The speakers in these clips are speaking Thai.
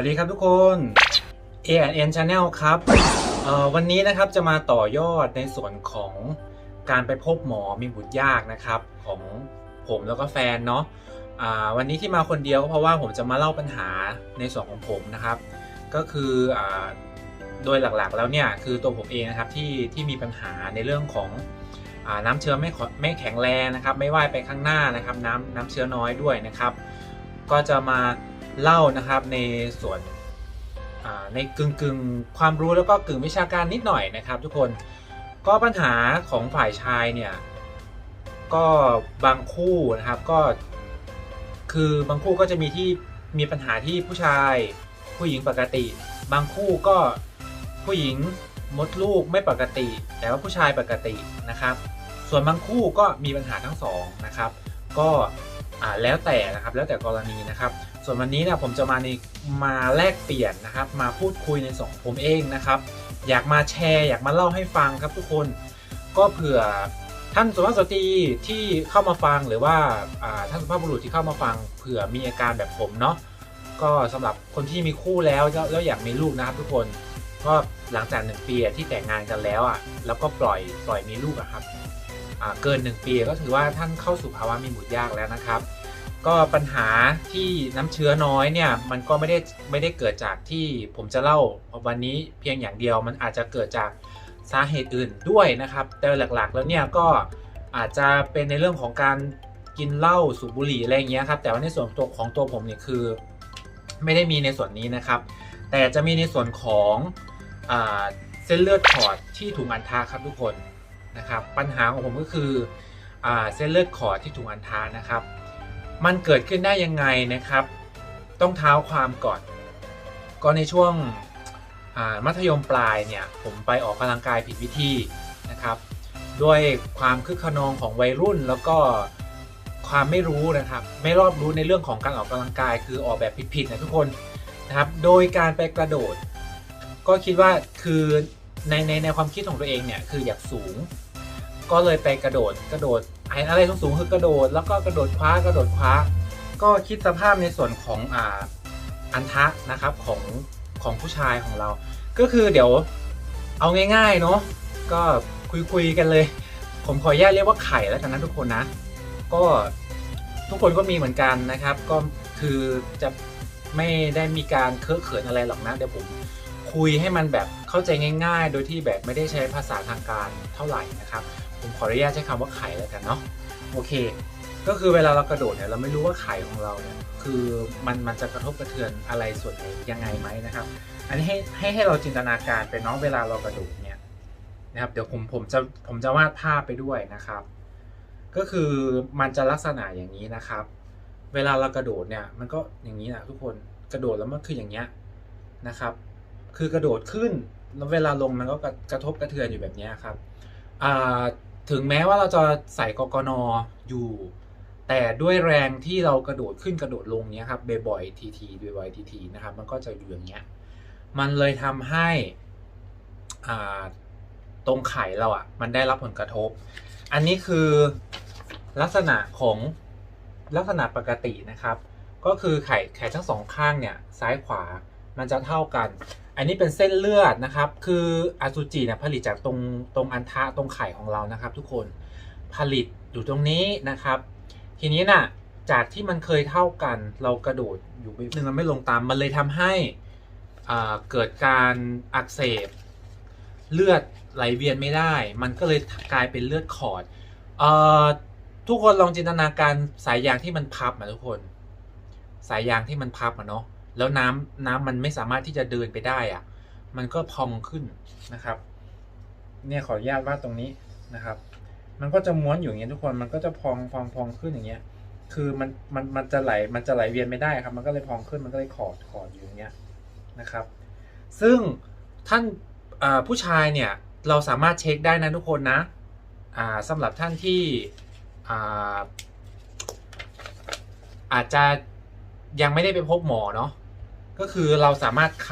วัสดีครับทุกคน A&N Channel ครับวันนี้นะครับจะมาต่อยอดในส่วนของการไปพบหมอมีบุตรยากนะครับของผมแล้วก็แฟนเนาะวันนี้ที่มาคนเดียวก็เพราะว่าผมจะมาเล่าปัญหาในส่วนของผมนะครับ ก็คืออโดยหลักๆแล้วเนี่ยคือตัวผมเองนะครับที่ที่มีปัญหาในเรื่องของอน้ำเชื้อไม่ขอไม่แข็งแรงนะครับ ไม่ว่ายไปข้างหน้านะครับน้ำน้ำเชื้อน้อยด้วยนะครับ ก็จะมา เล่านะครับในส่วนในกึ่งกึ่งๆความรู้แล้วก็กึ่งวิชาการนิดหน่อยนะครับ ทุกคนก็ปัญหาของฝ่ายชายเนี่ยก็บางคู่นะครับก็ คือบางคู่ก็จะมีที่มีปัญหาที่ผู้ชายผู้หญิงปกติ บางคู่ก็ผู้หญิงมดลูกไม่ปกติ แต่ว่าผู้ชายปกตินะครับ ส่วนบางคู่ก็มีปัญหาทั้งสองนะครับ ก็อ่าแล้วแต่นะครับแล้วแต่กรณีนะครับ ส่วนวันนี้เนี่ยผมจะมาในมาแลกเปลี่ยนนะครับ มาพูดคุยในส่วนของผมเองนะครับ อยากมาแชร์ อยากมาเล่าให้ฟังครับทุกคนก็เผื่อท่านสุภาพสตรีที่เข้ามาฟังหรือว่าท่านสุภาพบุรุษที่เข้ามาฟังเผื่อมีอาการแบบผมเนาะก็สำหรับคนที่มีคู่แล้วแล้วอยากมีลูกนะครับทุกคนก็หลังจากหนึ่งปีที่แต่งงานกันแล้วอะแล้วก็ปล่อยปล่อยมีลูกอะครับเกิน1ปีก็ถือว่าท่านเข้าสู่ภาวะมีบุตรยากแล้วนะครับ ก็ปัญหาที่น้ำเชื้อน้อยเนี่ยมันก็ไม่ได้ไม่ได้เกิดจากที่ผมจะเล่าวันนี้เพียงอย่างเดียวมันอาจจะเกิดจากสาเหตุอื่นด้วยนะครับ แต่หลักๆ แล้วเนี่ยก็อาจจะเป็นในเรื่องของการกินเหล้าสูบบุหรี่อะไรอย่างเงี้ยครับแต่ว่าในส่วนตัวของตัวผมเนี่ยคือไม่ได้มีในส่วนนี้นะครับ แต่จะมีในส่วนของอเส้นเลือดขอดที่ถุงอัณฑะครับทุกคนนะครับ ปัญหาของผมก็คืออเส้นเลือดขอดที่ถุงอัณฑะนะครับ มันเกิดขึ้นได้ยังไงนะครับ ต้องเท้าความก่อน ก็ในช่วงมัธยมปลายเนี่ยผมไปออกกำลังกายผิดวิธีนะครับ ด้วยความคึกขนองของวัยรุ่นแล้วก็ความไม่รู้นะครับ ไม่รอบรู้ในเรื่องของการออกกำลังกาย คือออกแบบผิดๆนะทุกคนนะครับ โดยการไปกระโดด ก็คิดว่าคือในในในความคิดของตัวเองเนี่ยคืออยากสูง ก็เลยไปกระโดดกระโดด ไอ้อะไรสูงๆคือกระโดด แล้วก็กระโดดคว้ากระโดดคว้า ก็คิดสภาพในส่วนของอ่าอันทะนะครับของของผู้ชายของเรา ก็คือเดี๋ยวเอาง่ายๆเนาะก็คุยๆกันเลย ผมขออนุญาตเรียกว่าไข่แล้วกันนะทุกคนนะ ก็ทุกคนก็มีเหมือนกันนะครับ ก็คือจะไม่ได้มีการเคอะเขินอะไรหรอกนะเดี๋ยวผมคุยให้มันแบบเข้าใจง่าย ๆ โดยที่แบบไม่ได้ใช้ภาษาทางการเท่าไหร่นะครับ ผมขออนุญาตใช้คำว่าไข่แล้วกันเนาะโอเค ก็คือเวลาเรากระโดดเนี่ยเราไม่รู้ว่าไข่ของเราเนี่ยคือมันมันจะกระทบกระเทือนอะไรส่วนไหนยังไงไหมนะครับ อันนี้ให้ให้ให้เราจินตนาการไปเนาะเวลาเรากระโดดเนี่ยนะครับเดี๋ยวผมผมจะผมจะวาดภาพไปด้วยนะครับ ก็คือมันจะลักษณะอย่างนี้นะครับ เวลาเรากระโดดเนี่ยมันก็อย่างนี้นะทุกคนกระโดดแล้วมันคืออย่างเงี้ยนะครับ คือกระโดดขึ้นแล้วเวลาลงมันก็กระทบกระเทือนอยู่แบบนี้ครับอ่า ถึงแม้ว่าเราจะใส่กกนอยู่ แต่ด้วยแรงที่เรากระโดดขึ้นกระโดดลงเนี้ยครับบ่อยๆทีๆบ่อยๆทีๆนะครับ มันก็จะอยู่อย่างเงี้ย มันเลยทำให้อ่าตรงไข่เราอะ มันได้รับผลกระทบ อันนี้คือลักษณะของลักษณะปกตินะครับ ก็คือไข่ไข่ทั้งสองข้างเนี่ยซ้ายขวามันจะเท่ากัน อันนี้เป็นเส้นเลือดนะครับ คืออสุจิเนี่ยผลิตจากตรงตรงอันทะตรงไข่ของเรานะครับ ทุกคนผลิตอยู่ตรงนี้นะครับ ทีนี้น่ะจากที่มันเคยเท่ากัน เรากระโดดอยู่ไปหนึ่งมันไม่ลงตาม มันเลยทำให้เกิดการอักเสบ เลือดไหลเวียนไม่ได้ มันก็เลยกลายเป็นเลือดขอดออทุกคนลองจินตนาการสายยางที่มันพับนะทุกคน สายยางที่มันพับอะเนาะ แล้วน้ำน้ำมันไม่สามารถที่จะเดินไปได้อะมันก็พองขึ้นนะครับ เนี่ยขออนุญาตวาดตรงนี้นะครับ มันก็จะม้วนอยู่อย่างเงี้ยทุกคนมันก็จะพองพองพองขึ้นอย่างเงี้ย คือมันมันมันจะไหลมันจะไหลเวียนไม่ได้ครับ มันก็เลยพองขึ้นมันก็เลยขอดขอดอยู่อย่างเงี้ยนะครับ ซึ่งท่านผู้ชายเนี่ยเราสามารถเช็คได้นะทุกคนนะสำหรับท่านที่อาอาจจะยังไม่ได้ไปพบหมอเนาะ ก็คือเราสามารถค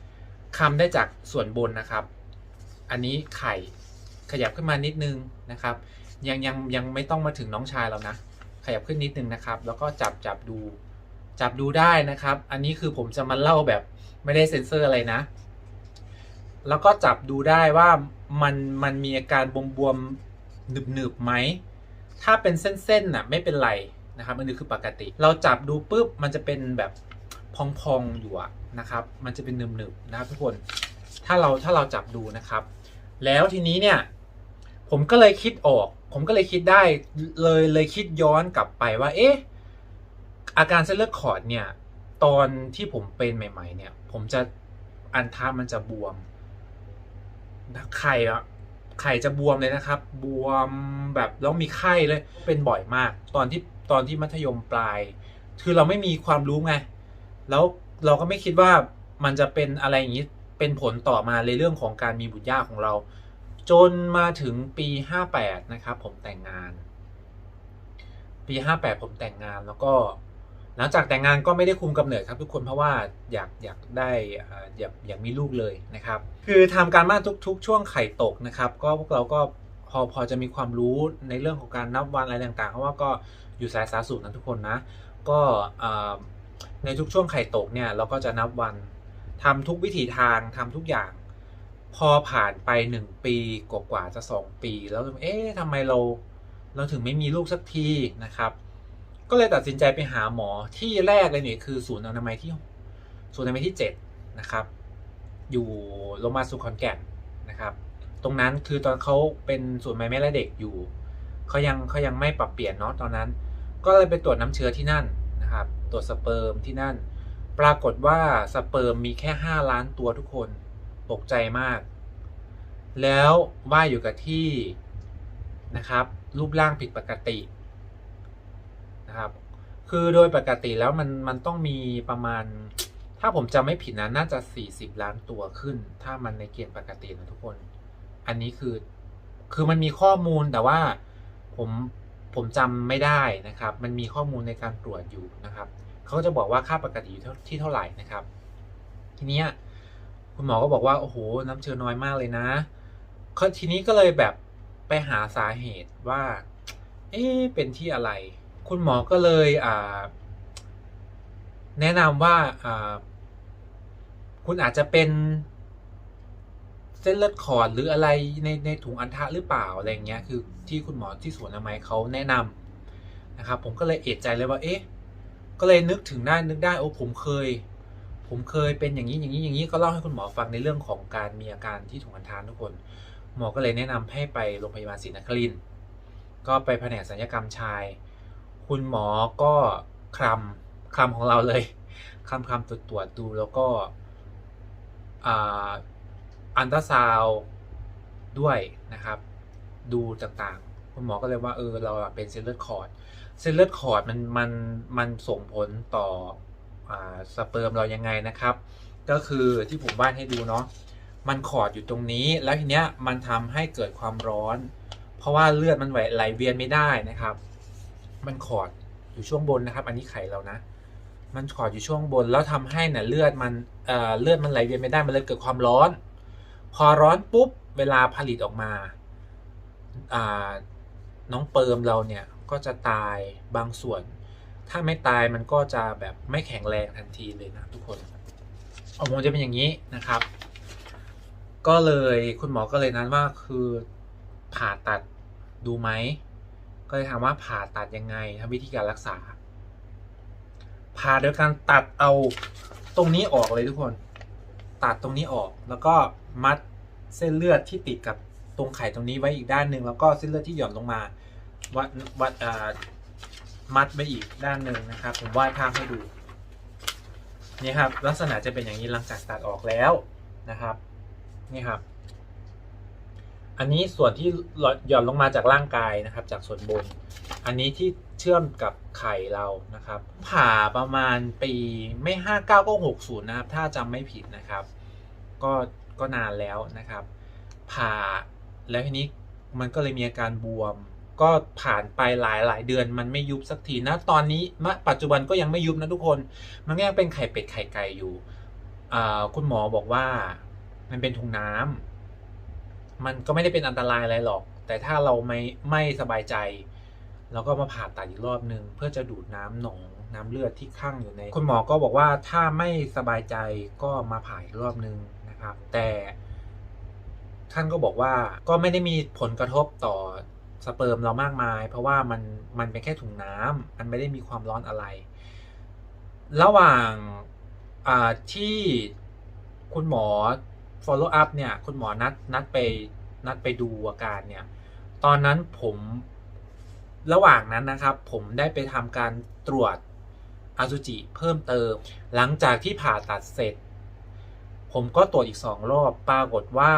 ำคำได้จากส่วนบนนะครับ อันนี้ไข่ขยับขึ้นมานิดนึงนะครับ ยังยังยังไม่ต้องมาถึงน้องชายเรานะ ขยับขึ้นนิดนึงนะครับ แล้วก็จับจับดู จับดูได้นะครับ อันนี้คือผมจะมาเล่าแบบไม่ได้เซ็นเซอร์อะไรนะ แล้วก็จับดูได้ว่ามันมันมีอาการบวมๆหนึบๆไหม ถ้าเป็นเส้นๆน่ะไม่เป็นไรนะครับ อันนี้คือปกติ เราจับดูปุ๊บมันจะเป็นแบบ พองๆอยู่นะครับ มันจะเป็นหนึบๆนะครับทุกคน ถ้าเราถ้าเราจับดูนะครับ แล้วทีนี้เนี่ย ผมก็เลยคิดออก ผมก็เลยคิดได้เลยเลยคิดย้อนกลับไปว่า เอ๊ะ อาการเส้นเลือดขอดเนี่ย ตอนที่ผมเป็นใหม่ ๆ เนี่ย ผมจะอันทามันจะบวมไข่อะไข่จะบวมเลยนะครับ บวมแบบแล้วมีไข้เลย เป็นบ่อยมาก ตอนที่ตอนที่มัธยมปลาย คือเราไม่มีความรู้ไง แล้วเราก็ไม่คิดว่ามันจะเป็นอะไรอย่างนี้เป็นผลต่อมาในเรื่องของการมีบุตรยากของเรา จนมาถึงปี 58 นะครับ ผมแต่งงาน ปี 58 ผมแต่งงานแล้วก็ หลังจากแต่งงานก็ไม่ได้คุมกำเนิดครับ ทุกคนเพราะว่าอยากอยากได้อ่าอยากอยากมีลูกเลยนะครับ คือทำการบ้านทุก ๆ ช่วงไข่ตกนะครับ ก็พวกเราก็พอพอจะมีความรู้ในเรื่องของการนับวันอะไรต่างๆ เพราะว่าก็อยู่สายสาธารนะทุกคนนะ ก็อ่า ในทุกช่วงไข่ตกเนี่ยเราก็จะนับวันทำทุกวิถีทางทำทุกอย่าง พอผ่านไปหนึ่งปีกว่าๆจะสองปี แล้วเอ๊ะทำไมเราเราถึงไม่มีลูกสักทีนะครับ ก็เลยตัดสินใจไปหาหมอที่แรกเลยเนี่ยคือศูนย์อนามัยที่ศูนย์อนามัยที่7นะครับอยู่โรงพยาบาลสุขอนแก่นนะครับ ตรงนั้นคือตอนเขาเป็นศูนย์แม่แม่และเด็กอยู่เขายังเขายังไม่ปรับเปลี่ยนเนาะตอนนั้น ก็เลยไปตรวจน้ำเชื้อที่นั่น นะครับตรวสเปิร์มที่นั่น ปรากฏว่าสเปิร์มมีแค่ 5 ล้านตัวทุกคนตกใจมาก แล้วว่ายอยู่กับที่นะครับ รูปร่างผิดปกตินะครับ คือโดยปกติแล้วมันมันต้องมีประมาณ ถ้าผมจำไม่ผิดนะน่าจะ 40 ล้านตัวขึ้น ถ้ามันในเกณฑ์ปกตินะทุกคน อันนี้คือคือมันมีข้อมูลแต่ว่าผม ผมจำไม่ได้นะครับ มันมีข้อมูลในการตรวจอยู่นะครับเขาก็จะบอกว่าค่าปกติอยู่ที่เท่าไหร่นะครับ ทีเนี้ยคุณหมอก็บอกว่าโอ้โหน้ำเชื้อน้อยมากเลยนะทีนี้ก็เลยแบบไปหาสาเหตุว่า เอ๊เป็นที่อะไร คุณหมอก็เลยอ่าแนะนำว่าอ่าคุณอาจจะเป็น เส้นเลือดขอดหรืออะไรในในถุงอัณฑะหรือเปล่าอะไรเงี้ยคือที่คุณหมอที่สวนอนามัยเขาแนะนำนะครับ ผมก็เลยเอะใจเลยว่าเอ๊ะก็เลยนึกถึงได้นึกได้โอ้ผมเคย ผมเคยเป็นอย่างนี้อย่างนี้อย่างนี้ก็เล่าให้คุณหมอฟังในเรื่องของการมีอาการที่ถุงอัณฑะทุกคน หมอก็เลยแนะนำให้ไปโรงพยาบาลศรีนครินทร์ก็ไปแผนกศัลยกรรมชาย คุณหมอก็คลำคลำของเราเลยคลำคลำตรวจตรวจดูแล้วก็ อันตราซาวด้วยนะครับ ดูต่างๆ คุณหมอก็เลยว่าเออเราเป็นเส้นเลือดขอด เส้นเลือดขอดมันมันมันส่งผลต่ออสเปิร์มเรายังไงนะครับ ก็คือที่ผมวาดให้ดูเนาะมันขอดอยู่ตรงนี้ แล้วทีเนี้ยมันทำให้เกิดความร้อน เพราะว่าเลือดมันไหลไหลเวียนไม่ได้นะครับ มันขอดอยู่ช่วงบนนะครับ อันนี้ไข่เรานะ มันขอดอยู่ช่วงบนแล้วทำให้เนี่ยเลือดมันเอ่อเลือดมันไหลเวียนไม่ได้มันเลยเกิดความร้อน พอร้อนปุ๊บเวลาผลิตออกมา น้องเปิร์มเราเนี่ยก็จะตายบางส่วน ถ้าไม่ตายมันก็จะแบบไม่แข็งแรงทันทีเลยนะทุกคนออกมาจะเป็นอย่างนี้นะครับ ก็เลยคุณหมอก็เลยนั้นว่าคือผ่าตัดดูไหม ก็เลยถามว่าผ่าตัดยังไงทำวิธีการรักษา ผ่าโดยการตัดเอาตรงนี้ออกเลยทุกคน ตัดตรงนี้ออกแล้วก็ มัดเส้นเลือดที่ติดกับตรงไข่ตรงนี้ไว้อีกด้านหนึ่งแล้วก็เส้นเลือดที่หย่อนลงมาวัดวัดอ่ามัดไว้อีกด้านหนึ่งนะครับ ผมวาดภาพให้ดูนี่ครับลักษณะจะเป็นอย่างนี้หลังจากตัดออกแล้วนะครับนี่ครับ อันนี้ส่วนที่หย่อนลงมาจากร่างกายนะครับ จากส่วนบน อันนี้ที่เชื่อมกับไข่เรานะครับ ผ่าประมาณปีไม่ห้าเก้าก็หกศูนย์นะครับ ถ้าจำไม่ผิดนะครับ ก็ ก็นานแล้วนะครับ ผ่าแล้วทีนี้มันก็เลยมีอาการบวม ก็ผ่านไปหลายหลายเดือนมันไม่ยุบสักทีนะตอนนี้ปัจจุบันก็ยังไม่ยุบนะทุกคน มันก็ยังเป็นไข่เป็ดไข่ไก่อยู่คุณหมอบอกว่ามันเป็นถุงน้ำมันก็ไม่ได้เป็นอันตรายอะไรหรอก แต่ถ้าเราไม่ไม่สบายใจเราก็มาผ่าตัดอีกรอบหนึ่งเพื่อจะดูดน้ำหนองน้ำเลือดที่ข้างอยู่ใน คุณหมอก็บอกว่าถ้าไม่สบายใจก็มาผ่าอีกรอบนึง นะครับ แต่ท่านก็บอกว่าก็ไม่ได้มีผลกระทบต่อสเปิร์มเรามากมาย เพราะว่ามันมันเป็นแค่ถุงน้ำมันไม่ได้มีความร้อนอะไร ระหว่างาที่คุณหมอ follow up เนี่ยคุณหมอนัดนัดไปนัดไปดูอาการเนี่ยตอนนั้นผมระหว่างนั้นนะครับ ผมได้ไปทำการตรวจอสุจิเพิ่มเติม หลังจากที่ผ่าตัดเสร็จ ผมก็ตรวจอีกสองรอบปรากฏว่า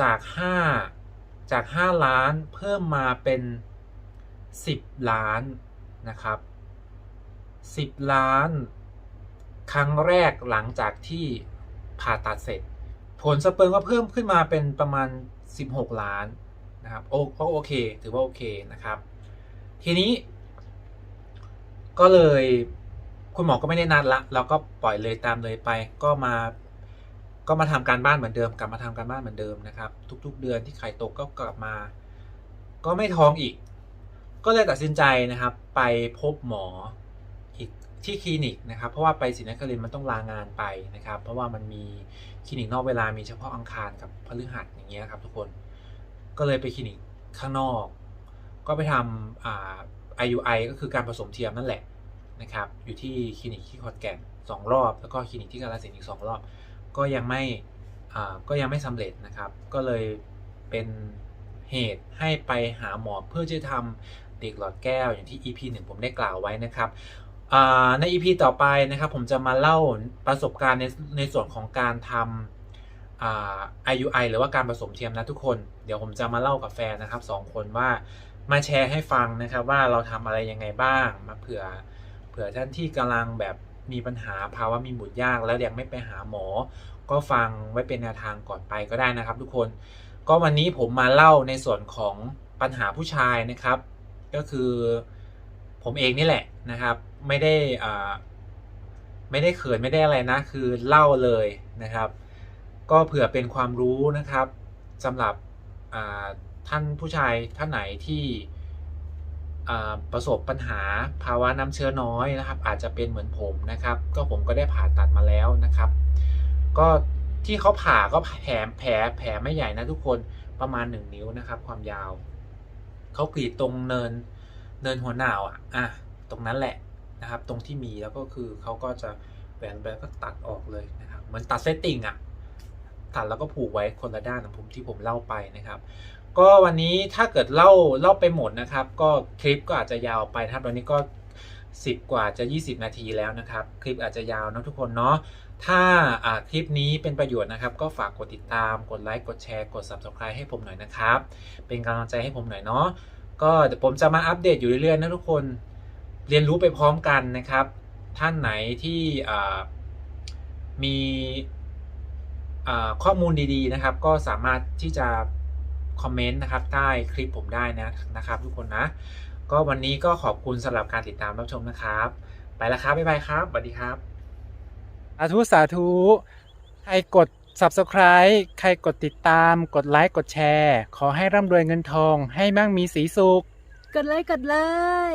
จากห้าจากห้าล้านเพิ่มมาเป็นสิบล้านนะครับสิบล้าน ครั้งแรกหลังจากที่ผ่าตัดเสร็จ ผลสเปิร์มก็เพิ่มขึ้นมาเป็นประมาณ 16 ล้านนะครับโอก็โอเค ถือว่าโอเคนะครับ ทีนี้ ก็เลยคุณหมอก็ไม่ได้นัดละ เราก็ปล่อยเลยตามเลยไป ก็มา ก็มาทำการบ้านเหมือนเดิม กลับมาทำการบ้านเหมือนเดิมนะครับ ทุก ๆ เดือนที่ไข่ตกก็กลับมา ก็ไม่ท้องอีก ก็เลยตัดสินใจนะครับ ไปพบหมออีกที่คลินิกนะครับ เพราะว่าไปศรีนครินมันต้องลางานไปนะครับ เพราะว่ามันมีคลินิกนอกเวลามีเฉพาะอังคารกับพฤหัสอย่างเงี้ยครับทุกคนก็เลยไปคลินิกข้างนอก ก็ไปทำอ่า IUI ก็คือการผสมเทียมนั่นแหละนะครับ อยู่ที่คลินิกที่ขอนแก่นสองรอบ แล้วก็คลินิกที่กาฬสินธุ์อีกสองรอบ ก็ยังไม่ก็ยังไม่สำเร็จนะครับ ก็เลยเป็นเหตุให้ไปหาหมอเพื่อจะทำเด็กหลอดแก้วอย่างที่ EP หนึ่งผมได้กล่าวไว้นะครับใน EP ต่อไปนะครับผมจะมาเล่าประสบการณ์ในในส่วนของการทำอ่า IUI หรือว่าการผสมเทียมนะทุกคน เดี๋ยวผมจะมาเล่ากับแฟนนะครับสองคนว่ามาแชร์ให้ฟังนะครับว่าเราทำอะไรยังไงบ้างมาเผื่อเผื่อท่านที่กำลังแบบ มีปัญหาภาวะมีบุตรยาก แล้วยังไม่ไปหาหมอ ก็ฟังไว้เป็นแนวทางก่อนไปก็ได้นะครับ ทุกคน ก็วันนี้ผมมาเล่าในส่วนของปัญหาผู้ชายนะครับ ก็คือผมเองนี่แหละนะครับ ไม่ได้อ่าไม่ได้เขินไม่ได้อะไรนะ คือเล่าเลยนะครับ ก็เผื่อเป็นความรู้นะครับสำหรับท่านผู้ชายท่านไหนที่ ประสบปัญหาภาวะน้ำเชื้อน้อยนะครับ อาจจะเป็นเหมือนผมนะครับ ก็ผมก็ได้ผ่าตัดมาแล้วนะครับ ก็ที่เขาผ่าก็แผลแผลแผลไม่ใหญ่นะทุกคนประมาณหนึ่งนิ้วนะครับ ความยาวเขากรีดตรงเนินเนินหัวหนาวอะอะตรงนั้นแหละนะครับ ตรงที่มีแล้วก็คือเขาก็จะแหวนแหวก็ตัดออกเลยนะครับเหมือนตัดเซตติ้งอะ ตัดแล้วก็ผูกไว้คนละด้านของผมที่ผมเล่าไปนะครับ ก็วันนี้ถ้าเกิดเล่าเล่าไปหมดนะครับ ก็คลิปก็อาจจะยาวไปครับวันนี้ก็ 10 กว่าจะ 20 นาทีแล้วนะครับ คลิปอาจจะยาวนะทุกคนเนาะถ้าอ่าคลิปนี้เป็นประโยชน์นะครับ ก็ฝากกดติดตามกดไลค์กดแชร์กด Subscribe ให้ผมหน่อยนะครับ เป็นกำลังใจให้ผมหน่อยเนาะก็เดี๋ยวผมจะมาอัปเดตอยู่เรื่อยๆนะทุกคนเรียนรู้ไปพร้อมกันนะครับ ท่านไหนที่มี ข้อมูลดีๆนะครับ ก็สามารถที่จะคอมเมนต์นะครับใต้คลิปผมได้นะนะครับ ทุกคนนะ ก็วันนี้ก็ขอบคุณสำหรับการติดตามรับชมนะครับ ไปแล้วครับบ๊ายบายครับสวัสดีครับสาธุสาธุใครกด subscribe ใครกดติดตาม กดไลค์กดแชร์ ขอให้ร่ำรวยเงินทอง ให้มั่งมีสีสุข กดเลยกดเลย